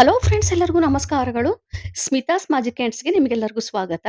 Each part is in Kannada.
ಹಲೋ ಫ್ರೆಂಡ್ಸ್ ಎಲ್ಲರಿಗೂ ನಮಸ್ಕಾರಗಳು. ಸ್ಮಿತಾಸ್ ಮ್ಯಾಜಿಕ್ ಕ್ಯಾಂಟ್ಸ್ಗೆ ನಿಮಗೆಲ್ಲರಿಗೂ ಸ್ವಾಗತ.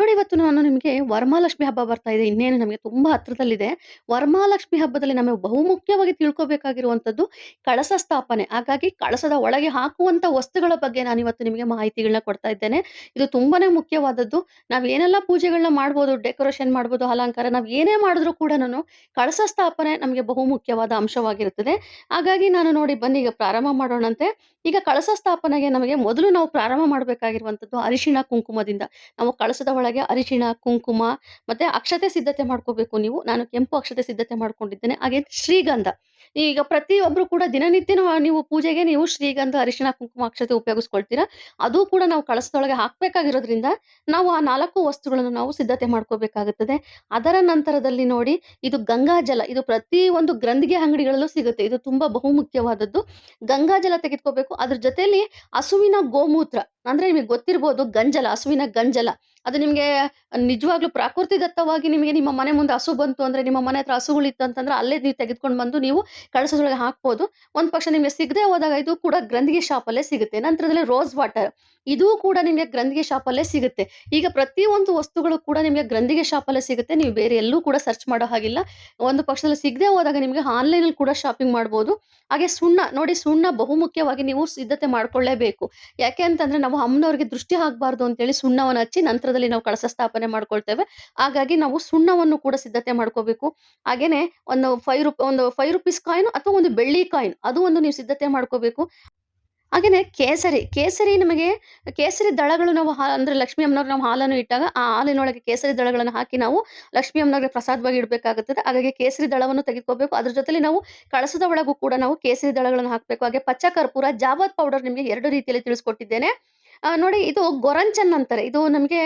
ನೋಡಿ ಇವತ್ತು ನಾನು ನಿಮಗೆ ವರಮಹಾಲಕ್ಷ್ಮಿ ಹಬ್ಬ ಬರ್ತಾ ಇದೆ. ಇನ್ನೇನು ನಮಗೆ ತುಂಬಾ ಹತ್ರದಲ್ಲಿದೆ. ವರಮಹಾಲಕ್ಷ್ಮಿ ಹಬ್ಬದಲ್ಲಿ ನಮಗೆ ಬಹುಮುಖ್ಯವಾಗಿ ತಿಳ್ಕೋಬೇಕಾಗಿರುವಂಥದ್ದು ಕಳಸ ಸ್ಥಾಪನೆ. ಹಾಗಾಗಿ ಕಳಸದ ಒಳಗೆ ಹಾಕುವಂಥ ವಸ್ತುಗಳ ಬಗ್ಗೆ ನಾನು ಇವತ್ತು ನಿಮಗೆ ಮಾಹಿತಿಗಳನ್ನ ಕೊಡ್ತಾ ಇದ್ದೇನೆ. ಇದು ತುಂಬಾನೇ ಮುಖ್ಯವಾದದ್ದು. ನಾವು ಏನೆಲ್ಲ ಪೂಜೆಗಳನ್ನ ಮಾಡ್ಬೋದು, ಡೆಕೋರೇಷನ್ ಮಾಡ್ಬೋದು, ಅಲಂಕಾರ ನಾವು ಏನೇ ಮಾಡಿದ್ರೂ ಕೂಡನುನು ಕಳಸ ಸ್ಥಾಪನೆ ನಮಗೆ ಬಹುಮುಖ್ಯವಾದ ಅಂಶವಾಗಿರುತ್ತದೆ. ಹಾಗಾಗಿ ನಾನು ನೋಡಿ ಬನ್ನಿ ಈಗ ಪ್ರಾರಂಭ ಮಾಡೋಣಂತೆ. ಈಗ ಕಳಸ ಸ್ಥಾಪನೆಗೆ ನಮಗೆ ಮೊದಲು ನಾವು ಪ್ರಾರಂಭ ಮಾಡಬೇಕಾಗಿರುವಂಥದ್ದು ಅರಿಶಿಣ ಕುಂಕುಮದಿಂದ. ನಾವು ಕಳಸದ ಒಳಗೆ ಅರಿಶಿಣ, ಕುಂಕುಮ ಮತ್ತೆ ಅಕ್ಷತೆ ಸಿದ್ಧತೆ ಮಾಡ್ಕೋಬೇಕು ನೀವು. ನಾನು ಕೆಂಪು ಅಕ್ಷತೆ ಸಿದ್ಧತೆ ಮಾಡ್ಕೊಂಡಿದ್ದೇನೆ. ಹಾಗೆ ಶ್ರೀಗಂಧ. ಈಗ ಪ್ರತಿಯೊಬ್ಬರೂ ಕೂಡ ದಿನನಿತ್ಯ ನೀವು ಪೂಜೆಗೆ ನೀವು ಶ್ರೀಗಂಧ, ಅರಿಶಿಣ, ಕುಂಕುಮ, ಅಕ್ಷತೆ ಉಪಯೋಗಿಸ್ಕೊಳ್ತೀರಾ. ಅದು ಕೂಡ ನಾವು ಕಳಸದೊಳಗೆ ಹಾಕಬೇಕಾಗಿರೋದ್ರಿಂದ ನಾವು ಆ ನಾಲ್ಕು ವಸ್ತುಗಳನ್ನು ನಾವು ಸಿದ್ಧತೆ ಮಾಡ್ಕೋಬೇಕಾಗುತ್ತದೆ. ಅದರ ನಂತರದಲ್ಲಿ ನೋಡಿ ಇದು ಗಂಗಾಜಲ. ಇದು ಪ್ರತಿ ಒಂದು ಗ್ರಂಥಿಗೆ ಅಂಗಡಿಗಳಲ್ಲೂ ಸಿಗುತ್ತೆ. ಇದು ತುಂಬಾ ಬಹುಮುಖ್ಯವಾದದ್ದು. ಗಂಗಾಜಲ ತೆಗೆದುಕೋಬೇಕು. ಅದ್ರ ಜೊತೆಯಲ್ಲಿ ಹಸುವಿನ ಗೋಮೂತ್ರ ಅಂದ್ರೆ ನಿಮಗೆ ಗೊತ್ತಿರ್ಬೋದು ಗಂಜಲ, ಹಸುವಿನ ಗಂಜಲ. ಅದು ನಿಮಗೆ ನಿಜವಾಗ್ಲೂ ಪ್ರಾಕೃತಿದತ್ತವಾಗಿ ನಿಮಗೆ ನಿಮ್ಮ ಮನೆ ಮುಂದೆ ಹಸು ಬಂತು ಅಂದ್ರೆ, ನಿಮ್ಮ ಮನೆ ಹತ್ರ ಹಸುಗಳಿತ್ತು ಅಂತಂದ್ರೆ ಅಲ್ಲೇ ನೀವು ತೆಗೆದುಕೊಂಡು ಬಂದು ನೀವು ಕಳಸದೊಳಗೆ ಹಾಕ್ಬೋದು. ಒಂದು ಪಕ್ಷ ನಿಮಗೆ ಸಿಗದೆ ಹೋದಾಗ ಇದು ಕೂಡ ಗ್ರಂಥಿಗೆ ಶಾಪಲ್ಲೇ ಸಿಗುತ್ತೆ. ನಂತರದಲ್ಲಿ ರೋಸ್ ವಾಟರ್. ಇದು ಕೂಡ ನಿಮಗೆ ಗ್ರಂಥಿಗೆ ಶಾಪಲ್ಲೇ ಸಿಗುತ್ತೆ. ಈಗ ಪ್ರತಿಯೊಂದು ವಸ್ತುಗಳು ಕೂಡ ನಿಮಗೆ ಗ್ರಂಥಿಗೆ ಶಾಪಲ್ಲೇ ಸಿಗುತ್ತೆ. ನೀವು ಬೇರೆ ಎಲ್ಲೂ ಕೂಡ ಸರ್ಚ್ ಮಾಡೋ ಹಾಗಿಲ್ಲ. ಒಂದು ಪಕ್ಷದಲ್ಲಿ ಸಿಗದೆ ಹೋದಾಗ ನಿಮಗೆ ಆನ್‌ಲೈನಲ್ಲಿ ಕೂಡ ಶಾಪಿಂಗ್ ಮಾಡ್ಬೋದು. ಹಾಗೆ ಸುಣ್ಣ ನೋಡಿ ಸುಣ್ಣ ಬಹುಮುಖ್ಯವಾಗಿ ನೀವು ಸಿದ್ಧತೆ ಮಾಡ್ಕೊಳ್ಳೇಬೇಕು. ಯಾಕೆ ಅಂತಂದ್ರೆ ನಾವು ಅಮ್ಮನವರಿಗೆ ದೃಷ್ಟಿ ಆಗಬಾರ್ದು ಅಂತೇಳಿ ಸುಣ್ಣವನ್ನು ಹಚ್ಚಿ ನಂತರದಲ್ಲಿ ನಾವು ಕಳಸ ಸ್ಥಾಪನೆ ಮಾಡ್ಕೊಳ್ತೇವೆ. ಹಾಗಾಗಿ ನಾವು ಸುಣ್ಣವನ್ನು ಕೂಡ ಸಿದ್ಧತೆ ಮಾಡ್ಕೋಬೇಕು. ಹಾಗೇನೆ ಒಂದು ಫೈವ್ ರುಪ್ ಒಂದು ಫೈವ್ ರೂಪೀಸ್ ಕಾಯಿನ್ ಅಥವಾ ಒಂದು ಬೆಳ್ಳಿ ಕಾಯಿನ್ ಅದು ಒಂದು ನೀವು ಸಿದ್ಧತೆ ಮಾಡ್ಕೋಬೇಕು. ಹಾಗೇನೆ ಕೇಸರಿ. ಕೇಸರಿ ನಮಗೆ ಕೇಸರಿ ದಳಗಳು ನಾವು ಹಾ ಅಂದ್ರೆ ಲಕ್ಷ್ಮೀ ಅಮ್ಮನವ್ರಿಗೆ ನಾವು ಹಾಲನ್ನು ಇಟ್ಟಾಗ ಆ ಹಾಲಿನೊಳಗೆ ಕೇಸರಿ ದಳಗಳನ್ನು ಹಾಕಿ ನಾವು ಲಕ್ಷ್ಮೀ ಅಮ್ಮನವ್ರಿಗೆ ಪ್ರಸಾದವಾಗಿ ಇಡಬೇಕಾಗುತ್ತದೆ. ಹಾಗಾಗಿ ಕೇಸರಿ ದಳವನ್ನು ತೆಗೆದುಕೋಬೇಕು. ಅದ್ರ ಜೊತೆಲಿ ನಾವು ಕಳಸದ ಒಳಗೂ ಕೂಡ ನಾವು ಕೇಸರಿ ದಳಗಳನ್ನು ಹಾಕಬೇಕು. ಹಾಗೆ ಪಚ್ಚ ಕರ್ಪೂರ, ಜಾವದ್ ಪೌಡರ್ ನಿಮಗೆ ಎರಡು ರೀತಿಯಲ್ಲಿ ತಿಳಿಸ್ಕೊಟ್ಟಿದ್ದೇನೆ. ನೋಡಿ ಇದು ಗೊರಂಚನ್ ಅಂತಾರೆ. ಇದು ನಮಗೆ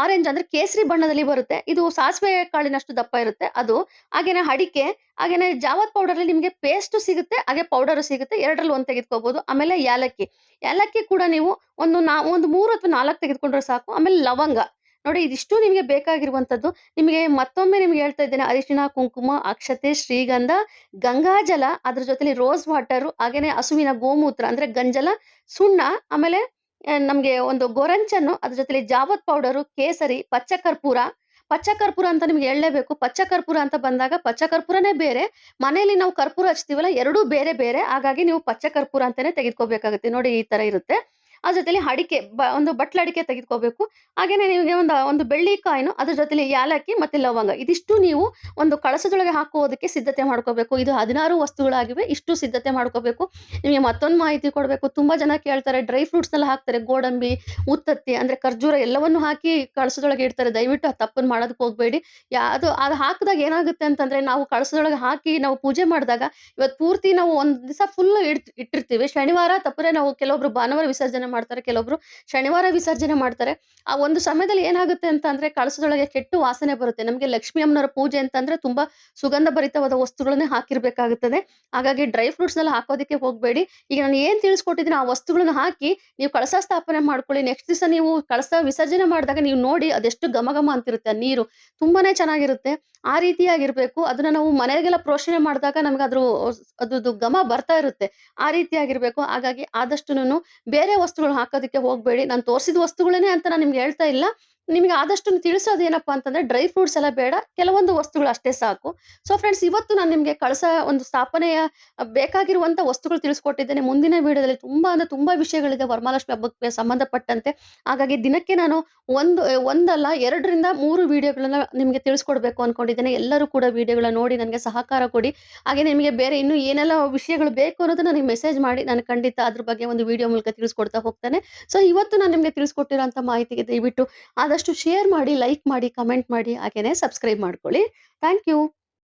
ಆರೆಂಜ್ ಅಂದ್ರೆ ಕೇಸರಿ ಬಣ್ಣದಲ್ಲಿ ಬರುತ್ತೆ. ಇದು ಸಾಸಿವೆ ಕಾಳಿನಷ್ಟು ದಪ್ಪ ಇರುತ್ತೆ ಅದು. ಹಾಗೇನೆ ಅಡಿಕೆ, ಹಾಗೇನೆ ಜಾವತ್ ಪೌಡರಲ್ಲಿ ನಿಮಗೆ ಪೇಸ್ಟು ಸಿಗುತ್ತೆ. ಹಾಗೆ ಪೌಡರು ಸಿಗುತ್ತೆ. 2ರಲ್ಲಿ 1 ತೆಗೆದುಕೋಬಹುದು. ಆಮೇಲೆ ಯಾಲಕ್ಕಿ. ಯಾಲಕ್ಕಿ ಕೂಡ ನೀವು ಒಂದು ನಾ ಒಂದು ಮೂರು ಅಥವಾ ನಾಲ್ಕು ತೆಗೆದುಕೊಂಡ್ರೆ ಸಾಕು. ಆಮೇಲೆ ಲವಂಗ. ನೋಡಿ ಇದಿಷ್ಟು ನಿಮಗೆ ಬೇಕಾಗಿರುವಂಥದ್ದು. ನಿಮಗೆ ಮತ್ತೊಮ್ಮೆ ನಿಮ್ಗೆ ಹೇಳ್ತಾ ಇದ್ದೇನೆ ಅರಿಶಿಣ, ಕುಂಕುಮ, ಅಕ್ಷತೆ, ಶ್ರೀಗಂಧ, ಗಂಗಾಜಲ, ಅದ್ರ ಜೊತೆಲಿ ರೋಸ್ ವಾಟರು, ಹಾಗೇನೆ ಹಸುವಿನ ಗೋಮೂತ್ರ ಅಂದ್ರೆ ಗಂಜಲ, ಸುಣ್ಣ, ಆಮೇಲೆ ನಮ್ಗೆ ಒಂದು ಗೊರಂಚನ್ನು, ಅದ್ರ ಜೊತೆಲಿ ಜಾವತ್ ಪೌಡರು, ಕೇಸರಿ, ಪಚ್ಚ ಕರ್ಪೂರ. ಪಚ್ಚ ಕರ್ಪೂರ ಅಂತ ನಿಮ್ಗೆ ಹೇಳಲೇಬೇಕು. ಪಚ್ಚ ಕರ್ಪೂರ ಅಂತ ಬಂದಾಗ ಪಚ್ಚ ಕರ್ಪೂರನೇ ಬೇರೆ. ಮನೆಯಲ್ಲಿ ನಾವು ಕರ್ಪೂರ ಹಚ್ತೀವಲ್ಲ ಎರಡೂ ಬೇರೆ ಬೇರೆ. ಹಾಗಾಗಿ ನೀವು ಪಚ್ಚ ಕರ್ಪೂರ ಅಂತಾನೆ ತೆಗೆದುಕೋಬೇಕಾಗುತ್ತೆ. ನೋಡಿ ಈ ತರ ಇರುತ್ತೆ. ಅದ್ರ ಜೊತೆಲಿ ಅಡಿಕೆ ಬ ಒಂದು ಬಟ್ಲ ಅಡಿಕೆ ತೆಗೆದುಕೋಬೇಕು. ಹಾಗೆಯೇ ನಿಮಗೆ ಒಂದು ಒಂದು ಬೆಳ್ಳಿ ಕಾಯಿನು, ಅದ್ರ ಜೊತೆಲಿ ಯಾಲಕ್ಕಿ ಮತ್ತು ಲವಂಗ. ಇದಿಷ್ಟು ನೀವು ಒಂದು ಕಳಸದೊಳಗೆ ಹಾಕುವುದಕ್ಕೆ ಸಿದ್ಧತೆ ಮಾಡ್ಕೋಬೇಕು. ಇದು 16 ವಸ್ತುಗಳಾಗಿವೆ. ಇಷ್ಟು ಸಿದ್ಧತೆ ಮಾಡ್ಕೋಬೇಕು. ನಿಮಗೆ ಮತ್ತೊಂದು ಮಾಹಿತಿ ಕೊಡಬೇಕು. ತುಂಬ ಜನ ಕೇಳ್ತಾರೆ ಡ್ರೈ ಫ್ರೂಟ್ಸ್‌ನೆಲ್ಲ ಹಾಕ್ತಾರೆ. ಗೋಡಂಬಿ, ಉತ್ತತ್ತಿ ಅಂದರೆ ಖರ್ಜೂರ ಎಲ್ಲವನ್ನು ಹಾಕಿ ಕಳಸದೊಳಗೆ ಇಡ್ತಾರೆ. ದಯವಿಟ್ಟು ಆ ತಪ್ಪನ್ನು ಮಾಡೋದಕ್ಕೆ ಹೋಗಬೇಡಿ ಯಾ ಅದು ಅದು ಹಾಕಿದಾಗ ಏನಾಗುತ್ತೆ ಅಂತಂದರೆ ನಾವು ಕಳಸದೊಳಗೆ ಹಾಕಿ ನಾವು ಪೂಜೆ ಮಾಡಿದಾಗ ಇವತ್ತು ಪೂರ್ತಿ ನಾವು ಒಂದು ದಿವಸ ಫುಲ್ ಇಡ್ ಇಟ್ಟಿರ್ತೀವಿ. ಶನಿವಾರ ತಪ್ಪರೆ ನಾವು ಕೆಲವೊಬ್ರು ಭಾನುವಾರ ವಿಸರ್ಜನೆ ಮಾಡ್ತಾರೆ. ಕೆಲವೊಬ್ರು ಶನಿವಾರ ವಿಸರ್ಜನೆ ಮಾಡ್ತಾರೆ. ಆ ಒಂದು ಸಮಯದಲ್ಲಿ ಏನಾಗುತ್ತೆ ಅಂತ ಅಂದ್ರೆ ಕಳಸದೊಳಗೆ ಕೆಟ್ಟು ವಾಸನೆ ಬರುತ್ತೆ. ನಮಗೆ ಲಕ್ಷ್ಮಿ ಅಮ್ಮನವರ ಪೂಜೆ ಅಂತಂದ್ರೆ ತುಂಬಾ ಸುಗಂಧ ಭರಿತವಾದ ವಸ್ತುಗಳನ್ನೇ ಹಾಕಿರ್ಬೇಕಾಗುತ್ತದೆ. ಹಾಗಾಗಿ ಡ್ರೈ ಫ್ರೂಟ್ಸ್ನಲ್ಲಿ ಹಾಕೋದಕ್ಕೆ ಹೋಗಬೇಡಿ ಈಗ ನಾನು ಏನ್ ತಿಳಿಸ್ಕೊಟ್ಟಿದ್ದೀನಿ ಆ ವಸ್ತುಗಳನ್ನ ಹಾಕಿ ನೀವು ಕಳಸ ಸ್ಥಾಪನೆ ಮಾಡ್ಕೊಳ್ಳಿ. ನೆಕ್ಸ್ಟ್ ದಿವಸ ನೀವು ಕಳಸ ವಿಸರ್ಜನೆ ಮಾಡಿದಾಗ ನೀವು ನೋಡಿ ಅದೆಷ್ಟು ಘಮ ಘಮ ಅಂತಿರುತ್ತೆ ನೀರು. ತುಂಬಾನೇ ಚೆನ್ನಾಗಿರುತ್ತೆ. ಆ ರೀತಿಯಾಗಿರ್ಬೇಕು. ಅದನ್ನ ನಾವು ಮನೆಗೆಲ್ಲ ಪ್ರೋಷಣೆ ಮಾಡಿದಾಗ ನಮ್ಗೆ ಅದ್ರ ಅದ್ರದ್ದು ಗಮ ಬರ್ತಾ ಇರುತ್ತೆ. ಆ ರೀತಿಯಾಗಿರ್ಬೇಕು. ಹಾಗಾಗಿ ಆದಷ್ಟುನುನು ಬೇರೆ ವಸ್ತುಗಳು ಹಾಕೋದಕ್ಕೆ ಹೋಗ್ಬೇಡಿ. ನಾನು ತೋರಿಸಿದ ವಸ್ತುಗಳನ್ನೇ ಅಂತ ನಾನು ನಿಮ್ಗೆ ಹೇಳ್ತಾ ಇಲ್ಲ. ನಿಮಗೆ ಆದಷ್ಟು ತಿಳಿಸೋದು ಏನಪ್ಪಾ ಅಂತಂದ್ರೆ ಡ್ರೈ ಫ್ರೂಟ್ಸ್ ಎಲ್ಲ ಬೇಡ. ಕೆಲವೊಂದು ವಸ್ತುಗಳು ಅಷ್ಟೇ ಸಾಕು. ಸೊ ಫ್ರೆಂಡ್ಸ್ ಇವತ್ತು ನಾನು ನಿಮಗೆ ಕಳಸ ಒಂದು ಸ್ಥಾಪನೆಯ ಬೇಕಾಗಿರುವಂಥ ವಸ್ತುಗಳು ತಿಳಿಸ್ಕೊಟ್ಟಿದ್ದೇನೆ. ಮುಂದಿನ ವಿಡಿಯೋದಲ್ಲಿ ತುಂಬಾ ಅಂದ್ರೆ ತುಂಬಾ ವಿಷಯಗಳಿದೆ ವರಮಹಾಲಕ್ಷ್ಮಿ ಹಬ್ಬಕ್ಕೆ ಸಂಬಂಧಪಟ್ಟಂತೆ. ಹಾಗಾಗಿ ದಿನಕ್ಕೆ ನಾನು ಒಂದು, ಒಂದಲ್ಲ 2ರಿಂದ 3 ವಿಡಿಯೋಗಳನ್ನ ನಿಮಗೆ ತಿಳಿಸ್ಕೊಡ್ಬೇಕು ಅನ್ಕೊಂಡಿದ್ದೇನೆ. ಎಲ್ಲರೂ ಕೂಡ ವಿಡಿಯೋಗಳನ್ನ ನೋಡಿ ನನಗೆ ಸಹಕಾರ ಕೊಡಿ. ಹಾಗೆ ನಿಮಗೆ ಬೇರೆ ಇನ್ನೂ ಏನೆಲ್ಲ ವಿಷಯಗಳು ಬೇಕು ಅನ್ನೋದನ್ನು ನನಗೆ ಮೆಸೇಜ್ ಮಾಡಿ. ನಾನು ಖಂಡಿತ ಅದ್ರ ಬಗ್ಗೆ ಒಂದು ವಿಡಿಯೋ ಮೂಲಕ ತಿಳಿಸ್ಕೊಡ್ತಾ ಹೋಗ್ತೇನೆ. ಸೊ ಇವತ್ತು ನಾನು ನಿಮಗೆ ತಿಳಿಸ್ಕೊಟ್ಟಿರೋಂಥ ಮಾಹಿತಿಗೆ ದಯವಿಟ್ಟು ಆದಷ್ಟು ಶೇರ್ ಮಾಡಿ, ಲೈಕ್ ಮಾಡಿ, ಕಮೆಂಟ್ ಮಾಡಿ, ಹಾಗೆಯೇ ಸಬ್ಸ್ಕ್ರೈಬ್ ಮಾಡ್ಕೊಳ್ಳಿ. Thank you.